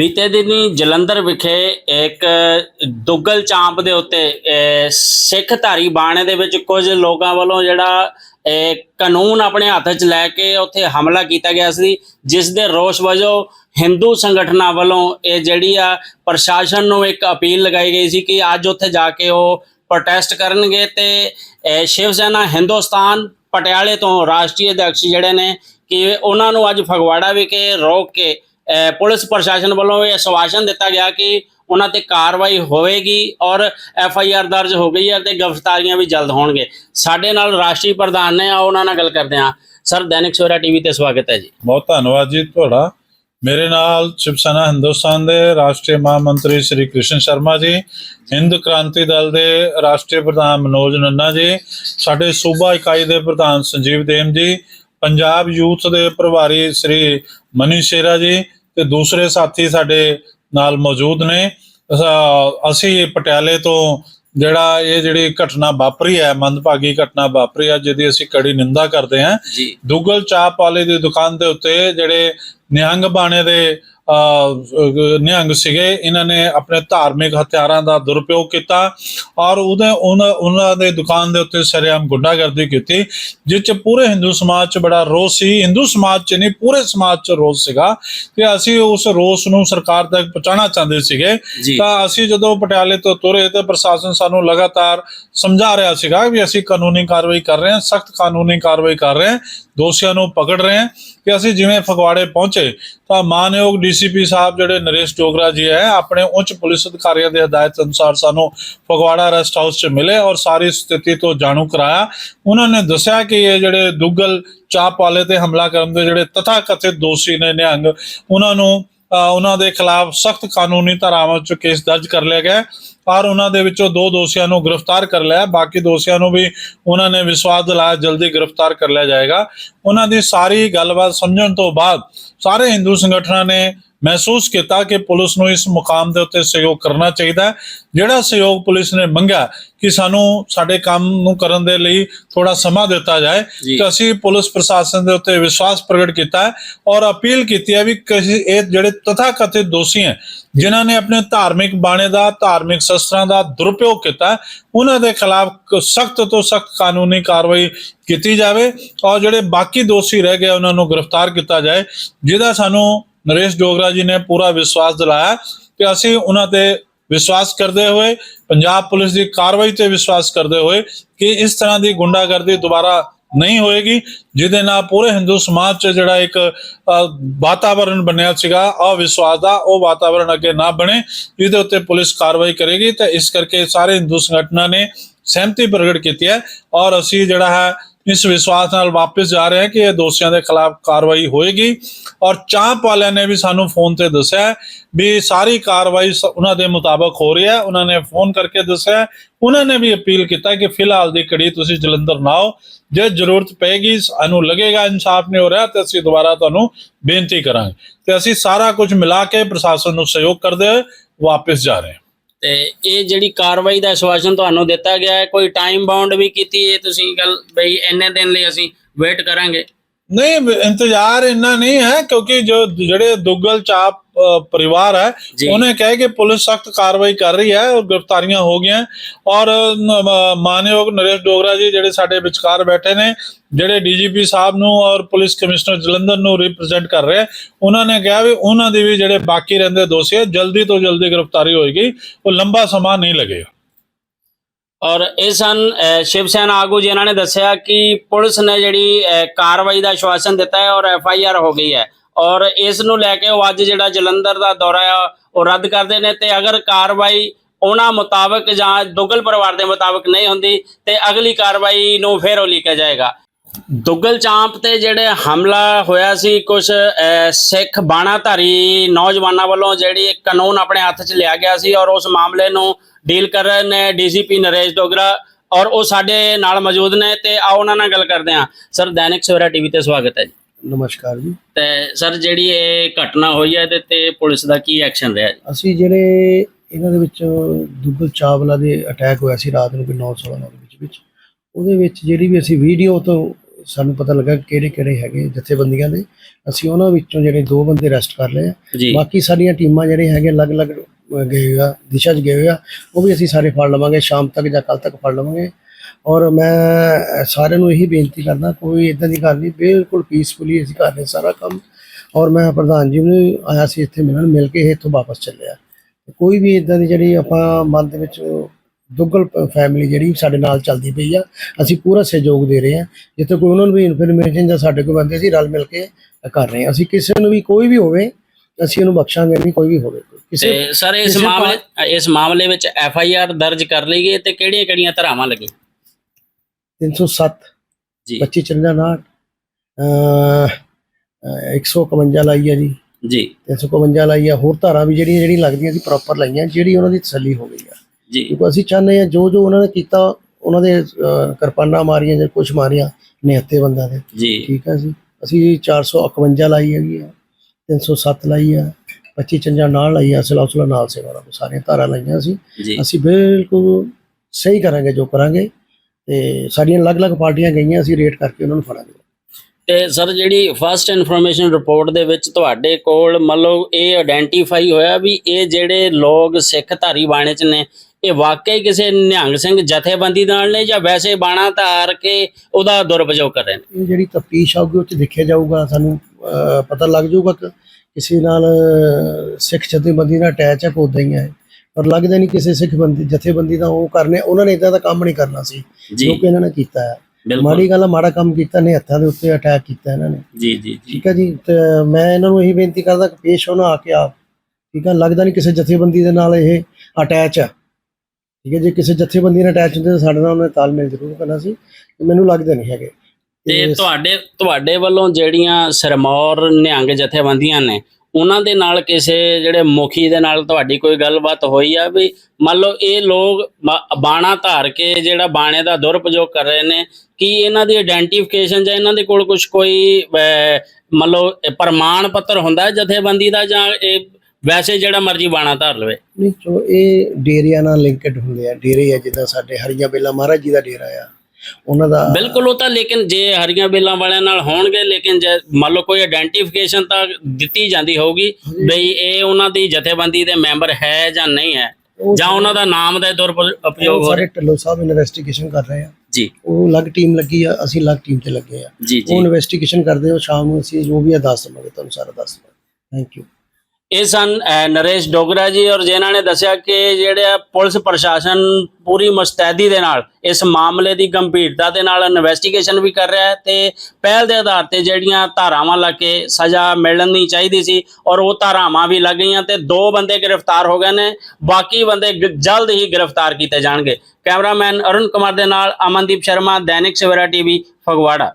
ਬੀਤੇ ਦਿਨੀ ਜਲੰਧਰ ਵਿਖੇ ਇੱਕ ਦੁੱਗਲ ਚਾਂਪ ਦੇ ਉੱਤੇ ਸਿੱਖ ਧਾਰੀ ਬਾਣੇ ਦੇ ਵਿੱਚ ਕੁਝ ਲੋਕਾਂ ਵੱਲੋਂ ਜਿਹੜਾ ਇਹ ਕਾਨੂੰਨ ਆਪਣੇ ਹੱਥ 'ਚ ਲੈ ਕੇ ਉੱਥੇ ਹਮਲਾ ਕੀਤਾ ਗਿਆ ਸੀ, ਜਿਸ ਦੇ ਰੋਸ ਵਜੋਂ ਹਿੰਦੂ ਸੰਗਠਨਾਂ ਵੱਲੋਂ ਇਹ ਜਿਹੜੀ ਆ ਪ੍ਰਸ਼ਾਸਨ ਨੂੰ ਇੱਕ ਅਪੀਲ ਲਗਾਈ ਗਈ ਸੀ ਕਿ ਅੱਜ ਉੱਥੇ ਜਾ ਕੇ ਉਹ ਪ੍ਰੋਟੈਸਟ ਕਰਨਗੇ ਤੇ ਸ਼ਿਵ ਸੈਨਾ ਹਿੰਦੁਸਤਾਨ ਪਟਿਆਲੇ ਤੋਂ ਰਾਸ਼ਟਰੀ ਅਧਿਕਸ਼ ਜਿਹੜੇ ਨੇ ਕਿ ਉਹਨਾਂ ਨੂੰ ਅੱਜ ਫਗਵਾੜਾ ਵਿਖੇ ਰੋਕ ਕੇ ਪੁਲਿਸ ਪ੍ਰਸ਼ਾਸਨ ਵੱਲੋਂ ਇਹ ਆਸ਼ਵਾਸਨ ਦਿੱਤਾ ਗਿਆ ਕਿ ਉਹਨਾਂ ਤੇ ਕਾਰਵਾਈ ਹੋਵੇਗੀ ਔਰ ਐਫ ਆਈ ਆਰ ਦਰਜ ਹੋ ਗਈ ਹੈ ਤੇ ਗ੍ਰਿਫਤਾਰੀਆਂ ਵੀ ਜਲਦ ਹੋਣਗੇ। ਸਾਡੇ ਨਾਲ ਰਾਸ਼ਟਰੀ ਪ੍ਰਧਾਨ ਨੇ ਆ ਉਹਨਾਂ ਨਾਲ ਗੱਲ ਕਰਦੇ ਹਾਂ। ਸਰ, ਦੈਨਿਕ ਸਵੇਰਾ ਟੀਵੀ ਤੇ ਸਵਾਗਤ ਹੈ ਜੀ। ਬਹੁਤ ਧੰਨਵਾਦ ਜੀ ਤੁਹਾਡਾ। ਮੇਰੇ ਨਾਲ ਸ਼ਿਵ ਸੈਨਾ ਹਿੰਦੁਸਤਾਨ ਦੇ ਰਾਸ਼ਟਰੀ ਮਹਾਮੰਤਰੀ ਸ੍ਰੀ ਕ੍ਰਿਸ਼ਨ ਸ਼ਰਮਾ ਜੀ, ਹਿੰਦ ਕ੍ਰਾਂਤੀ ਦਲ ਦੇ ਰਾਸ਼ਟਰੀ ਪ੍ਰਧਾਨ ਮਨੋਜ ਨੰਨਾ ਜੀ, ਸਾਡੇ ਸੂਬਾ ਇਕਾਈ ਦੇ ਪ੍ਰਧਾਨ ਸੰਜੀਵ ਦੇਮ ਜੀ, ਪੰਜਾਬ ਯੂਥ ਦੇ ਪ੍ਰਭਾਰੀ ਸ੍ਰੀ ਮਨੀ ਸ਼ੇਰਾ ਜੀ ਤੇ ਦੂਸਰੇ ਸਾਥੀ ਸਾਡੇ ਨਾਲ ਮੌਜੂਦ ਨੇ। ਅਸਾਂ- ਪਟਿਆਲੇ ਤੋਂ ਜਿਹੜਾ ਇਹ ਜਿਹੜੀ ਘਟਨਾ ਵਾਪਰੀ ਹੈ ਮੰਦਭਾਗੀ ਘਟਨਾ ਵਾਪਰੀ ਹੈ ਜਿਹਦੀ ਅਸੀਂ ਕੜੀ ਨਿੰਦਾ ਕਰਦੇ ਹਾਂ। ਦੁੱਗਲ ਚਾਪ ਵਾਲੇ ਦੀ ਦੁਕਾਨ ਦੇ ਉੱਤੇ ਜਿਹੜੇ ਨਿਹੰਗ ਬਾਣੇ ਦੇ ਨਿਹੰਗ ਸੀਗੇ। ਇਹਨਾਂ ਨੇ ਆਪਣੇ ਧਾਰਮਿਕ ਹਥਿਆਰਾਂ ਦਾ ਦੁਰਉਪਯੋਗ ਕੀਤਾ ਔਰ ਉਹਦੇ ਉਹਨਾਂ ਦੇ ਦੁਕਾਨ ਦੇ ਉੱਤੇ ਸਰੇਆਮ ਗੁੰਡਾਗਰਦੀ ਕੀਤੀ ਜਿਸ ਚ ਪੂਰੇ ਹਿੰਦੂ ਸਮਾਜ ਚ ਬੜਾ ਰੋਸ ਸੀ। ਹਿੰਦੂ ਸਮਾਜ ਚ ਨਹੀਂ ਪੂਰੇ ਸਮਾਜ ਚ ਰੋਸ ਸੀਗਾ। ਤੇ ਅਸੀਂ ਉਸ ਰੋਸ ਨੂੰ ਸਰਕਾਰ ਤੱਕ ਪਹੁੰਚਾਉਣਾ ਚਾਹੁੰਦੇ ਸੀਗੇ। ਤਾਂ ਅਸੀਂ ਜਦੋਂ ਪਟਿਆਲੇ ਤੋਂ ਤੁਰੇ ਤੇ ਪ੍ਰਸ਼ਾਸਨ ਸਾਨੂੰ ਲਗਾਤਾਰ ਸਮਝਾ ਰਿਹਾ ਸੀਗਾ ਵੀ ਅਸੀਂ ਕਾਨੂੰਨੀ ਕਾਰਵਾਈ ਕਰ ਰਹੇ ਹਾਂ ਸਖਤ ਕਾਨੂੰਨੀ ਕਾਰਵਾਈ ਕਰ ਰਹੇ ਹਾਂ। ਦੋਸ਼ੀਆਂ ਨੂੰ ਪਕੜ ਰਹੇ ਹਾਂ ਕਿ ਅਸੀਂ ਜਿਵੇਂ ਫਗਵਾੜੇ ਪਹੁੰਚੇ, ਤਾਂ ਮਾਨਯੋਗ ਡੀਸੀਪੀ ਸਾਹਿਬ ਜਿਹੜੇ ਨਰੇਸ਼ ਡੋਗਰਾ ਜੀ ਹੈ, ਆਪਣੇ ਉੱਚ ਪੁਲਿਸ ਅਧਿਕਾਰੀਆਂ ਦੇ ਹਦਾਇਤ ਅਨੁਸਾਰ ਸਾਨੂੰ ਫਗਵਾੜਾ ਰੈਸਟ ਹਾਊਸ 'ਚ ਮਿਲੇ ਔਰ ਸਾਰੀ ਸਥਿਤੀ ਤੋਂ ਜਾਣੂ ਕਰਾਇਆ। ਉਹਨਾਂ ਨੇ ਦੱਸਿਆ ਕਿ ਇਹ ਜਿਹੜੇ ਦੁੱਗਲ ਚਾਪ ਵਾਲੇ ਤੇ ਹਮਲਾ ਕਰਨ ਦੇ ਜਿਹੜੇ ਤਥਾ ਕਥਿਤ ਦੋਸ਼ੀ ਨੇ ਨਿਹੰਗ, ਉਹਨਾਂ ਨੂੰ ਉਹਨਾਂ ਦੇ ਖਿਲਾਫ ਸਖਤ ਕਾਨੂੰਨੀ ਧਾਰਾਵਾਂ 'ਚ ਕੇਸ ਦਰਜ ਕਰ ਲਿਆ ਗਿਆ ਹੈ। ਔਰ ਉਹਨਾਂ ਦੇ ਵਿੱਚੋਂ ਦੋ ਦੋਸ਼ੀਆਂ ਨੂੰ ਗ੍ਰਿਫਤਾਰ ਕਰ ਲਿਆ ਬਾਕੀ ਦੋਸ਼ੀਆਂ ਨੂੰ ਵੀ ਉਹਨਾਂ ਨੇ ਵਿਸ਼ਵਾਸ ਦਿਲਾਇਆ, ਜਲਦੀ ਗ੍ਰਿਫਤਾਰ ਕਰ ਲਿਆ ਜਾਏਗਾ। ਉਹਨਾਂ ਦੀ ਸਾਰੀ ਗੱਲਬਾਤ ਸਮਝਣ ਤੋਂ ਬਾਅਦ ਸਾਰੇ ਹਿੰਦੂ ਸੰਗਠਨਾਂ ਨੇ ਮਹਿਸੂਸ ਕੀਤਾ ਕਿ ਪੁਲਿਸ ਨੂੰ ਇਸ ਮੁਕਾਮ ਦੇ ਉੱਤੇ ਸਹਿਯੋਗ ਕਰਨਾ ਚਾਹੀਦਾ ਹੈ ਜਿਹੜਾ ਸਹਿਯੋਗ ਪੁਲਿਸ ਨੇ ਮੰਗਿਆ ਕਿ ਸਾਨੂੰ ਸਾਡੇ ਕੰਮ ਨੂੰ ਕਰਨ ਦੇ ਲਈ ਥੋੜਾ ਸਮਾਂ ਦਿੱਤਾ ਜਾਏ। ਤਾਂ ਅਸੀਂ ਪੁਲਿਸ ਪ੍ਰਸ਼ਾਸਨ ਦੇ ਉੱਤੇ ਵਿਸ਼ਵਾਸ ਪ੍ਰਗਟ ਕੀਤਾ ਹੈ ਔਰ ਅਪੀਲ ਕੀਤੀ ਹੈ ਵੀ ਇਹ ਜਿਹੜੇ ਤਥਾਕਥਿਤ ਦੋਸ਼ੀ ਹੈ ਜਿਨ੍ਹਾਂ ਨੇ ਆਪਣੇ ਧਾਰਮਿਕ ਬਾਣੇ ਦਾ ਧਾਰਮਿਕ ਸ਼ਸਤਰਾਂ ਦਾ ਦੁਰਉਪਯੋਗ ਕੀਤਾ ਉਹਨਾਂ ਦੇ ਖਿਲਾਫ ਸਖਤ ਤੋਂ ਸਖਤ ਕਾਨੂੰਨੀ ਕਾਰਵਾਈ ਕੀਤੀ ਜਾਵੇ ਔਰ ਜਿਹੜੇ ਬਾਕੀ ਦੋਸ਼ੀ ਰਹਿ ਗਏ ਉਹਨਾਂ ਨੂੰ ਗ੍ਰਿਫਤਾਰ ਕੀਤਾ ਜਾਏ ਜਿਹਦਾ ਸਾਨੂੰ ਨਰੇਸ਼ ਡੋਗਰਾ ਜੀ ਨੇ ਪੂਰਾ ਵਿਸ਼ਵਾਸ ਦਿਲਾਇਆ ਕਿ ਅਸੀਂ ਉਹਨਾਂ ਤੇ ਵਿਸ਼ਵਾਸ ਕਰਦੇ ਹੋਏ ਪੰਜਾਬ ਪੁਲਿਸ ਦੀ ਕਾਰਵਾਈ ਤੇ ਵਿਸ਼ਵਾਸ ਕਰਦੇ ਹੋਏ ਕਿ ਇਸ ਤਰ੍ਹਾਂ ਦੀ ਗੁੰਡਾਗਰਦੀ ਦੁਬਾਰਾ ਨਹੀਂ ਹੋਏਗੀ ਜਿਹਦੇ ਨਾਲ ਪੂਰੇ ਹਿੰਦੂ ਸਮਾਜ 'ਚ ਜਿਹੜਾ ਇੱਕ ਅ, ਵਾਤਾਵਰਣ ਬਣਿਆ ਸੀਗਾ ਅਵਿਸ਼ਵਾਸ ਦਾ ਉਹ ਵਾਤਾਵਰਣ ਅੱਗੇ ਨਾ ਬਣੇ ਜਿਹਦੇ ਉੱਤੇ ਪੁਲਿਸ ਕਾਰਵਾਈ ਕਰੇਗੀ ਤਾਂ ਇਸ ਕਰਕੇ ਸਾਰੇ ਹਿੰਦੂ ਸੰਗਠਨਾਂ ਨੇ ਸਹਿਮਤੀ ਪ੍ਰਗਟ ਕੀਤੀ ਹੈ ਔਰ ਅਸੀਂ ਜਿਹੜਾ ਹੈ ਇਸ ਵਿਸ਼ਵਾਸ ਨਾਲ ਵਾਪਸ ਜਾ ਰਹੇ ਹਾਂ ਕਿ ਇਹ ਦੋਸ਼ੀਆਂ ਦੇ ਖਿਲਾਫ ਕਾਰਵਾਈ ਹੋਏਗੀ ਔਰ ਚਾਂਪ ਵਾਲਿਆਂ ਨੇ ਵੀ ਸਾਨੂੰ ਫੋਨ ਤੇ ਦੱਸਿਆ ਵੀ ਸਾਰੀ ਕਾਰਵਾਈ ਸ- ਉਹਨਾਂ ਦੇ ਮੁਤਾਬਕ ਹੋ ਰਹੀ ਹੈ। ਉਹਨਾਂ ਨੇ ਫੋਨ ਕਰਕੇ ਦੱਸਿਆ ਉਹਨਾਂ ਨੇ ਵੀ ਅਪੀਲ ਕੀਤਾ ਕਿ ਫਿਲਹਾਲ ਦੀ ਘੜੀ ਤੁਸੀਂ ਜਲੰਧਰ ਨਾ ਆਓ। ਜੇ ਜ਼ਰੂਰਤ ਪਏਗੀ, ਸਾਨੂੰ ਲੱਗੇਗਾ ਇਨਸਾਫ ਨਹੀਂ ਹੋ ਰਿਹਾ ਤੇ ਅਸੀਂ ਦੁਬਾਰਾ ਤੁਹਾਨੂੰ ਬੇਨਤੀ ਕਰਾਂਗੇ। ਤੇ ਅਸੀਂ ਸਾਰਾ ਕੁਝ ਮਿਲਾ ਕੇ ਪ੍ਰਸ਼ਾਸਨ ਨੂੰ ਸਹਿਯੋਗ ਕਰਦੇ ਹੋਏ ਵਾਪਸ ਜਾ ਰਹੇ ਹਾਂ। ਤੇ ਇਹ ਜਿਹੜੀ ਕਾਰਵਾਈ ਦਾ ਆਸ਼ਵਾਸਨ ਤੁਹਾਨੂੰ ਦਿੱਤਾ ਗਿਆ ਹੈ, ਕੋਈ ਟਾਈਮ ਬਾਉਂਡ ਵੀ ਕੀਤੀ ਹੈ ਤੁਸੀਂ ਗੱਲ, ਬਈ ਇੰਨੇ ਦਿਨ ਲਈ ਅਸੀਂ ਵੇਟ ਕਰਾਂਗੇ। ਨਹੀਂ ਇੰਤਜ਼ਾਰ ਇੰਨਾ ਨਹੀਂ ਹੈ ਕਿਉਂਕਿ ਜੋ ਜਿਹੜੇ ਦੁੱਗਲ ਚਾਪ ਪਰਿਵਾਰ ਹੈ। ਉਹਨੇ ਕਹੇ ਕਿ ਪੁਲਿਸ ਸਖਤ ਕਾਰਵਾਈ ਕਰ ਰਹੀ ਹੈ ਔਰ ਗ੍ਰਿਫਤਾਰੀਆਂ ਹੋ ਗਈਆਂ ਔਰ ਮਾਨਯੋਗ ਨਰੇਸ਼ ਡੋਗਰਾ ਜੀ ਜਿਹੜੇ ਸਾਡੇ ਵਿਚਕਾਰ ਬੈਠੇ ਨੇ ਜਿਹੜੇ ਡੀਜੀਪੀ ਸਾਹਿਬ ਨੂੰ ਔਰ ਪੁਲਿਸ ਕਮਿਸ਼ਨਰ ਜਲੰਧਰ ਨੂੰ ਰਿਪਰੈਜ਼ੈਂਟ ਕਰ ਰਹੇ ਉਹਨਾਂ ਨੇ ਕਿਹਾ ਵੀ ਉਹਨਾਂ ਦੀ ਵੀ ਜਿਹੜੇ ਬਾਕੀ ਰਹਿੰਦੇ ਦੋਸ਼ੀ ਜਲਦੀ ਤੋਂ ਜਲਦੀ ਗ੍ਰਿਫਤਾਰੀ ਹੋਏਗੀ ਉਹ ਲੰਬਾ ਸਮਾਂ ਨਹੀਂ ਲੱਗੇਗਾ ਔਰ ਇਹ ਸਨ ਸ਼ਿਵ ਸੈਨਾ ਆਗੂ ਜਿਨ੍ਹਾਂ ਨੇ ਦੱਸਿਆ ਕਿ ਪੁਲਿਸ ਨੇ ਜਿਹੜੀ ਕਾਰਵਾਈ ਦਾ ਆਸ਼ਵਾਸਨ ਦਿੱਤਾ ਹੈ ਔਰ ਐਫ ਆਈ ਆਰ ਹੋ ਗਈ ਹੈ। ਔਰ ਇਸ ਨੂੰ ਲੈ ਕੇ ਉਹ ਅੱਜ ਜਿਹੜਾ ਜਲੰਧਰ ਦਾ ਦੌਰਾ ਆ ਉਹ ਰੱਦ ਕਰਦੇ ਨੇ ਤੇ ਅਗਰ ਕਾਰਵਾਈ ਉਹਨਾਂ ਮੁਤਾਬਕ ਜਾਂ ਦੁੱਗਲ ਪਰਿਵਾਰ ਦੇ ਮੁਤਾਬਕ ਨਹੀਂ ਹੁੰਦੀ, ਤੇ ਅਗਲੀ ਕਾਰਵਾਈ ਨੂੰ ਫਿਰ ਉਹ ਲਿਖਿਆ ਜਾਏਗਾ। ਦੁੱਗਲ ਚਾਂਪ ਤੇ ਜਿਹੜੇ ਹਮਲਾ ਹੋਇਆ ਸੀ ਕੁਝ ਸਿੱਖ ਬਾਣਾਧਾਰੀ ਨੌਜਵਾਨਾਂ ਵੱਲੋਂ ਜਿਹੜੀ ਕਾਨੂੰਨ ਆਪਣੇ ਹੱਥ 'ਚ ਲਿਆ ਗਿਆ ਸੀ ਔਰ ਉਸ ਮਾਮਲੇ ਨੂੰ ਡੀਲ ਕਰ ਰਹੇ ਨੇ ਡੀਸੀਪੀ ਨਰੇਸ਼ ਡੋਗਰਾ ਔਰ ਉਹ ਸਾਡੇ ਨਾਲ ਮੌਜੂਦ ਨੇ ਤੇ ਆਓ ਉਹਨਾਂ ਨਾਲ ਗੱਲ ਕਰਦੇ ਹਾਂ। ਸਰ ਦੈਨਿਕ ਸਵੇਰਾ ਟੀਵੀ ਤੇ ਸਵਾਗਤ ਹੈ ਜੀ। ਨਮਸਕਾਰ ਜੀ। ਤੇ ਸਰ ਜਿਹੜੀ ਇਹ ਘਟਨਾ ਹੋਈ ਹੈ ਇਹਦੇ ਤੇ ਪੁਲਿਸ ਦਾ ਕੀ ਐਕਸ਼ਨ ਰਿਹਾ ਜੀ? ਅਸੀਂ ਜਿਹੜੇ ਇਹਨਾਂ ਦੇ ਵਿੱਚ ਦੁੱਗਲ ਚਾਵਲਾ ਦੇ ਅਟੈਕ ਹੋਇਆ ਸੀ ਰਾਤ ਨੂੰ ਕੋਈ 9:30 ਦੇ ਵਿੱਚ ਵਿੱਚ ਉਹਦੇ ਵਿੱਚ ਜਿਹੜੀ ਵੀ ਅਸੀਂ ਵੀਡੀਓ ਤੋਂ ਸਾਨੂੰ ਪਤਾ ਲੱਗਾ ਕਿਹੜੇ ਕਿਹੜੇ ਹੈਗੇ ਜਥੇਬੰਦੀਆਂ ਦੇ ਅਸੀਂ ਉਹਨਾਂ ਵਿੱਚੋਂ ਜਿਹੜੇ ਦੋ ਬੰਦੇ ਅਰੈਸਟ ਕਰ ਲਏ ਬਾਕੀ ਸਾਡੀਆਂ ਟੀਮਾਂ ਜਿਹੜੇ ਹੈਗੇ ਅਲੱਗ-ਅਲੱਗ ਗਏ ਆ, ਦਿਸ਼ਾ 'ਚ ਗਏ ਹੋਏ ਆ, ਉਹ ਵੀ ਅਸੀਂ ਸਾਰੇ ਫੜ ਲਵਾਂਗੇ, ਸ਼ਾਮ ਤੱਕ ਜਾਂ ਕੱਲ ਤੱਕ ਫੜ ਲਵਾਂਗੇ। ਔਰ ਮੈਂ ਸਾਰਿਆਂ ਨੂੰ ਇਹੀ ਬੇਨਤੀ ਕਰਦਾ, ਕੋਈ ਇਦਾਂ ਦੀ ਗੱਲ ਨਹੀਂ, ਬਿਲਕੁਲ ਪੀਸਫੁਲੀ ਅਸੀਂ ਕਰ ਰਹੇ ਸਾਰਾ ਕੰਮ। ਔਰ ਮੈਂ ਪ੍ਰਧਾਨ ਜੀ ਨੂੰ ਆਇਆ ਸੀ ਇੱਥੇ ਮਿਲਣ, ਮਿਲ ਕੇ ਇਹ ਇੱਥੋਂ ਵਾਪਸ ਚੱਲਿਆ। ਕੋਈ ਵੀ ਇਦਾਂ ਦੀ ਜਿਹੜੀ ਆਪਾਂ ਮਨ ਦੇ ਵਿੱਚ ਦੁੱਗਲ ਫੈਮਿਲੀ ਜਿਹੜੀ ਸਾਡੇ ਨਾਲ ਚੱਲਦੀ ਪਈ ਆ, ਅਸੀਂ ਪੂਰਾ ਸਹਿਯੋਗ ਦੇ ਰਹੇ ਹਾਂ ਜਿੱਥੇ ਕੋਈ ਉਹਨਾਂ ਨੂੰ ਵੀ ਇਨਫੋਰਮੇਸ਼ਨ ਜਾਂ ਸਾਡੇ ਕੋਲ ਬੰਦੇ ਅਸੀਂ ਰਲ ਮਿਲ ਕੇ ਕਰ ਰਹੇ ਹਾਂ ਅਸੀਂ ਕਿਸੇ ਨੂੰ ਵੀ ਕੋਈ ਵੀ ਹੋਵੇ, ਅਸੀਂ ਉਹਨੂੰ ਬਖਸ਼ਾਂਗੇ ਨਹੀਂ, ਕੋਈ ਵੀ ਹੋਵੇ। ਕਿਸੇ ਤੇ ਸਰ ਇਸ ਮਾਮਲੇ ਇਸ ਮਾਮਲੇ ਵਿੱਚ ਐਫ ਆਈ ਆਰ ਦਰਜ ਕਰ ਲਈ ਗਈ ਹੈ ਤੇ ਕਿਹੜੀਆਂ ਕਿਹੜੀਆਂ ਧਾਰਾਵਾਂ ਲੱਗੀਆਂ? 307 ਜੀ। 25 ਚੰਗਾ ਨਾਟ ਅ 151 ਲਾਈ ਆ ਜੀ। ਜੀ। 351 ਲਾਈ ਆ ਹੋਰ ਧਾਰਾ ਵੀ ਜਿਹੜੀਆਂ ਜਿਹੜੀਆਂ ਲੱਗਦੀਆਂ ਸੀ ਪ੍ਰੋਪਰ ਲਾਈਆਂ ਜਿਹੜੀ ਉਹਨਾਂ ਦੀ ਤਸੱਲੀ ਹੋ ਗਈ ਆ। ਜੀ। ਕਿਉਂਕਿ ਅਸੀਂ ਚਾਹੁੰਦੇ ਹਾਂ ਜੋ ਜੋ ਉਹਨਾਂ ਨੇ ਕੀਤਾ ਉਹਨਾਂ ਦੇ ਕਿਰਪਾਨਾਂ ਮਾਰੀਆਂ ਜਾਂ ਕੁਝ ਮਾਰੀਆਂ ਨਿਹੱਤੇ ਬੰਦਾ ਦੇ। ਜੀ। ਠੀਕ ਹੈ ਜੀ। ਅਸੀਂ 451 ਲਾਈ ਹੈਗੀ ਆ 307 ਲਾਈ ਆ। 25 ਚੰਗਾ ਨਾਲ ਲਾਈ ਆ ਸਲਾਉਸਲਾ ਨਾਲ ਸੇਵਾ ਨਾਲ ਸਾਰੀਆਂ ਧਾਰਾ ਲਾਈਆਂ ਜੀ। ਅਸੀਂ ਬਿਲਕੁਲ ਸਹੀ ਕਰਾਂਗੇ ਜੋ ਕਰਾਂਗੇ ਤੇ ਸਾਡੀਆਂ ਅਲੱਗ-ਅਲੱਗ ਪਾਰਟੀਆਂ ਗਈਆਂ ਅਸੀਂ ਰੇਟ ਕਰਕੇ ਉਹਨਾਂ ਨੂੰ ਫੜਾਂਗੇ। ਤੇ ਸਰ ਜਿਹੜੀ ਫਸਟ ਇਨਫੋਰਮੇਸ਼ਨ ਰਿਪੋਰਟ ਦੇ ਵਿੱਚ ਤੁਹਾਡੇ ਕੋਲ ਮੰਨ ਲਓ ਇਹ ਆਇਡੈਂਟੀਫਾਈ ਹੋਇਆ ਵੀ ਇਹ ਜਿਹੜੇ ਲੋਕ ਸਿੱਖ ਧਾਰੀ ਬਾਣੇ ਚ ਨੇ ਇਹ ਵਾਕਈ ਕਿਸੇ ਨਿਹੰਗ ਸਿੰਘ ਜਥੇਬੰਦੀ ਨਾਲ ਨੇ ਜਾਂ ਵੈਸੇ ਬਾਣਾ ਧਾਰ ਕੇ ਉਹਦਾ ਦੁਰਉਪਯੋਗ ਕਰ ਰਹੇ ਨੇ? ਇਹ ਜਿਹੜੀ ਤਫਤੀਸ਼ ਆਊਗੀ ਉਹ ਚ ਦੇਖਿਆ ਜਾਊਗਾ ਸਾਨੂੰ ਪਤਾ ਲੱਗ ਜਾਊਗਾ ਕਿਸੇ ਨਾਲ ਸਿੱਖ ਜਥੇਬੰਦੀ ਨਾਲ ਅਟੈਚ ਹੈ ਕੋਦਾਂ ਹੀ ਹੈ। ਪਰ ਲੱਗਦਾ ਨਹੀਂ ਕਿਸੇ ਸਿੱਖ ਬੰਦੀ ਜਥੇਬੰਦੀ ਦਾ ਉਹ ਕਰਨੇ ਉਹਨਾਂ ਨੇ ਇਦਾਂ ਦਾ ਕੰਮ ਨਹੀਂ ਕਰਨਾ ਸੀ ਜੀ। ਕਿ ਇਹਨਾਂ ਨੇ ਕੀਤਾ ਹੈ। ਮਾੜੀ ਗੱਲ ਆ ਮਾੜਾ ਕੰਮ ਕੀਤਾ ਨੇ ਹੱਥਾਂ ਦੇ ਉੱਤੇ ਅਟੈਕ ਕੀਤਾ ਇਹਨਾਂ ਨੇ। ਜੀ ਜੀ ਠੀਕ ਹੈ ਜੀ? ਤੇ ਮੈਂ ਇਹਨਾਂ ਨੂੰ ਇਹੀ ਬੇਨਤੀ ਕਰਦਾ ਕਿ ਪੇਸ਼ ਹੋਣਾ ਆ ਕੇ ਆਪ। ਠੀਕ ਹੈ? ਲੱਗਦਾ ਨਹੀਂ ਕਿਸੇ ਜਥੇਬੰਦੀ ਦੇ ਨਾਲ ਇਹ ਅਟੈਚ ਹੈ ਠੀਕ ਹੈ? ਜੇ ਕਿਸੇ ਜਥੇਬੰਦੀ ਨਾਲ ਅਟੈਚ ਹੁੰਦੇ ਤਾਂ ਸਾਡੇ ਨਾਲ ਉਹਨੇ ਤਾਲਮੇਲ ਜ਼ਰੂਰ ਕਰਨਾ ਸੀ। ਮੈਨੂੰ ਲੱਗਦਾ ਨਹੀਂ ਹੈਗੇ। ਤੇ ਤੁਹਾਡੇ ਤੁਹਾਡੇ ਵੱਲੋਂ ਜਿਹੜੀਆਂ ਸਰਮੌਰ ਨਿਹੰਗ ਜਥੇਬੰਦੀਆਂ ਨੇ ਉਹਨਾਂ ਦੇ ਨਾਲ ਕਿਸੇ ਜਿਹੜੇ ਮੁਖੀ ਦੇ ਨਾਲ ਤੁਹਾਡੀ ਕੋਈ ਗੱਲਬਾਤ ਹੋਈ ਆ ਵੀ ਮੰਨ ਲਓ ਇਹ ਲੋਕ ਬਾਣਾ ਧਾਰ ਕੇ ਜਿਹੜਾ ਬਾਣੇ ਦਾ ਦੁਰਉਪਯੋਗ ਕਰ ਰਹੇ ਨੇ ਕੀ ਇਹਨਾਂ ਦੀ ਆਇਡੈਂਟੀਫਿਕੇਸ਼ਨ ਜਾਂ ਇਹਨਾਂ ਦੇ ਕੋਲ ਕੁਝ ਕੋਈ ਮੰਨ ਲਓ ਪ੍ਰਮਾਣ ਪੱਤਰ ਹੁੰਦਾ ਹੈ ਜਥੇਬੰਦੀ ਦਾ ਜਾਂ ਇਹ ਵੈਸੇ ਜਿਹੜਾ ਮਰਜ਼ੀ ਬਾਣਾ ਧਾਰ ਲਵੇ? ਨਹੀਂ ਚਲੋ ਇਹ ਡੇਰਿਆਂ ਨਾਲ ਲਿੰਕਡ ਹੁੰਦੇ ਆ ਡੇਰੇ ਆ ਜਿੱਦਾਂ ਸਾਡੇ ਹਰੀਆਂ ਬੇਲਾ ਮਹਾਰਾਜ ਜੀ ਦਾ ਡੇਰਾ ਆ। ਉਹਨਾਂ ਦਾ ਬਿਲਕੁਲ ਉਹ ਤਾਂ ਲੇਕਿਨ ਜੇ ਹਰੀਆਂ ਬੇਲਾਂ ਵਾਲਿਆਂ ਨਾਲ ਹੋਣਗੇ ਲੇਕਿਨ ਜੇ ਮੰਨ ਲਓ ਕੋਈ ਆਇਡੈਂਟੀਫਿਕੇਸ਼ਨ ਤਾਂ ਦਿੱਤੀ ਜਾਂਦੀ ਹੋਊਗੀ ਬਈ ਇਹ ਉਹਨਾਂ ਦੀ ਜਥੇਬੰਦੀ ਦੇ ਮੈਂਬਰ ਹੈ ਜਾਂ ਨਹੀਂ ਹੈ ਜਾਂ ਉਹਨਾਂ ਦਾ ਨਾਮ ਦਾ ਦੁਰਉਪਯੋਗ ਹੋ ਰਿਹਾ। ਢਿੱਲੋਂ ਸਾਹਿਬ ਇਨਵੈਸਟੀਗੇਸ਼ਨ ਕਰ ਰਹੇ ਆ। ਜੀ। ਉਹ ਅਲੱਗ ਟੀਮ ਲੱਗੀ ਆ ਅਸੀਂ ਅਲੱਗ ਟੀਮ ਤੇ ਲੱਗੇ ਆ। ਉਹ ਇਨਵੈਸਟੀਗੇਸ਼ਨ ਕਰਦੇ ਆ ਸ਼ਾਮ ਨੂੰ ਅਸੀਂ ਜੋ ਵੀ ਆ ਦੱਸ ਦਵਾਂਗੇ ਤੁਹਾਨੂੰ ਸਾਰਾ ਦੱਸ ਦਵਾਂਗੇ। ਥੈਂਕ ਯੂ ਇਹ ਸਨ ਨਰੇਸ਼ ਡੋਗਰਾ ਜੀ ਔਰ ਜਿਨ੍ਹਾਂ ਨੇ ਦੱਸਿਆ ਕਿ ਜਿਹੜਾ ਪੁਲਿਸ ਪ੍ਰਸ਼ਾਸਨ ਪੂਰੀ ਮੁਸਤੈਦੀ ਦੇ ਨਾਲ ਇਸ ਮਾਮਲੇ ਦੀ ਗੰਭੀਰਤਾ ਦੇ ਨਾਲ ਇਨਵੈਸਟੀਗੇਸ਼ਨ ਵੀ ਕਰ ਰਿਹਾ ਹੈ ਤੇ ਪਹਿਲ ਦੇ ਆਧਾਰ ਤੇ ਜਿਹੜੀਆਂ ਧਾਰਾਵਾਂ ਲਾ ਕੇ ਸਜ਼ਾ ਮਿਲਣੀ ਚਾਹੀਦੀ ਸੀ ਔਰ ਉਹ ਧਾਰਾਵਾਂ ਵੀ ਲੱਗ ਗਈਆਂ ਤੇ ਦੋ ਬੰਦੇ ਗ੍ਰਿਫਤਾਰ ਹੋ ਗਏ ਨੇ, ਬਾਕੀ ਬੰਦੇ ਜਲਦ ਹੀ ਗ੍ਰਿਫਤਾਰ ਕੀਤੇ ਜਾਣਗੇ। ਕੈਮਰਾਮੈਨ ਅਰੁਣ ਕੁਮਾਰ ਦੇ ਨਾਲ ਅਮਨਦੀਪ ਸ਼ਰਮਾ, ਦੈਨਿਕ ਸਵੇਰਾ ਟੀਵੀ, ਫਗਵਾੜਾ।